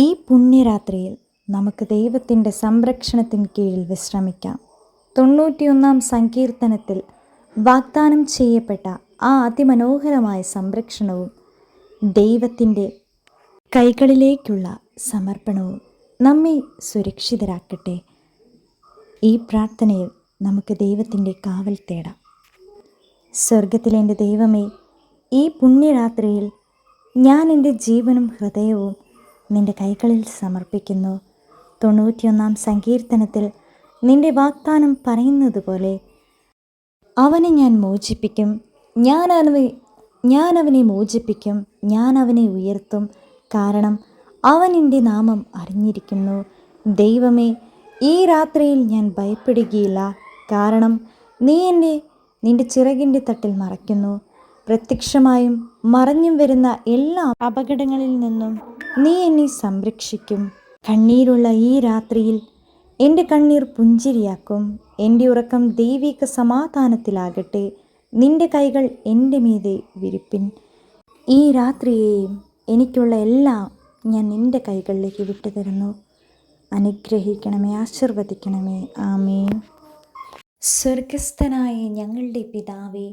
ഈ പുണ്യരാത്രിയിൽ നമുക്ക് ദൈവത്തിന്റെ സംരക്ഷണത്തിന് കീഴിൽ വിശ്രമിക്കാം. തൊണ്ണൂറ്റിയൊന്നാം സങ്കീർത്തനത്തിൽ വാഗ്ദാനം ചെയ്യപ്പെട്ട ആ അതിമനോഹരമായ സംരക്ഷണവും ദൈവത്തിന്റെ കൈകളിലേക്കുള്ള സമർപ്പണവും നമ്മെ സുരക്ഷിതരാക്കട്ടെ. ഈ പ്രാർത്ഥനയിൽ നമുക്ക് ദൈവത്തിന്റെ കാവൽ തേടാം. സ്വർഗത്തിലെ ദൈവമേ ഈ പുണ്യരാത്രിയിൽ ഞാൻ എന്റെ ജീവനും ഹൃദയവും നിന്റെ കൈകളിൽ സമർപ്പിക്കുന്നു. തൊണ്ണൂറ്റിയൊന്നാം സങ്കീർത്തനത്തിൽ നിന്റെ വാഗ്ദാനം പറയുന്നത് പോലെ അവനെ ഞാൻ മോചിപ്പിക്കും. ഞാൻ അവനെ ഞാൻ അവനെ മോചിപ്പിക്കും. ഞാൻ അവനെ ഉയർത്തും. കാരണം അവൻ എന്റെ നാമം അറിഞ്ഞിരിക്കുന്നു. ദൈവമേ ഈ രാത്രിയിൽ ഞാൻ ഭയപ്പെടുകയില്ല. കാരണം നീ എന്റെ നിന്റെ ചിറകിന്റെ തട്ടിൽ മറയ്ക്കുന്നു. പ്രത്യക്ഷമായും മറഞ്ഞും വരുന്ന എല്ലാ അപകടങ്ങളിൽ നിന്നും നീ എന്നെ സംരക്ഷിക്കും. കണ്ണീരുള്ള ഈ രാത്രിയിൽ എന്റെ കണ്ണീർ പുഞ്ചിരിയാക്കും. എന്റെ ഉറക്കം ദൈവിക സമാധാനത്തിലാകട്ടെ. നിന്റെ കൈകൾ എന്റെ മീതെ വിരിപ്പിൻ. ഈ രാത്രിയെയും എനിക്കുള്ള എല്ലാം ഞാൻ നിന്റെ കൈകളിലേക്ക് വിട്ടുതരുന്നു. അനുഗ്രഹിക്കണമേ ആശീർവദിക്കണമേ. ആമേൻ. സ്വർഗസ്ഥനായ ഞങ്ങളുടെ പിതാവേ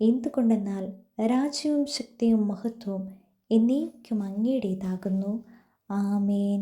എന്തുകൊണ്ടെന്നാൽ രാജ്യവും ശക്തിയും മഹത്വവും എന്നേക്കും അങ്ങയുടേതാകുന്നു ആമേൻ.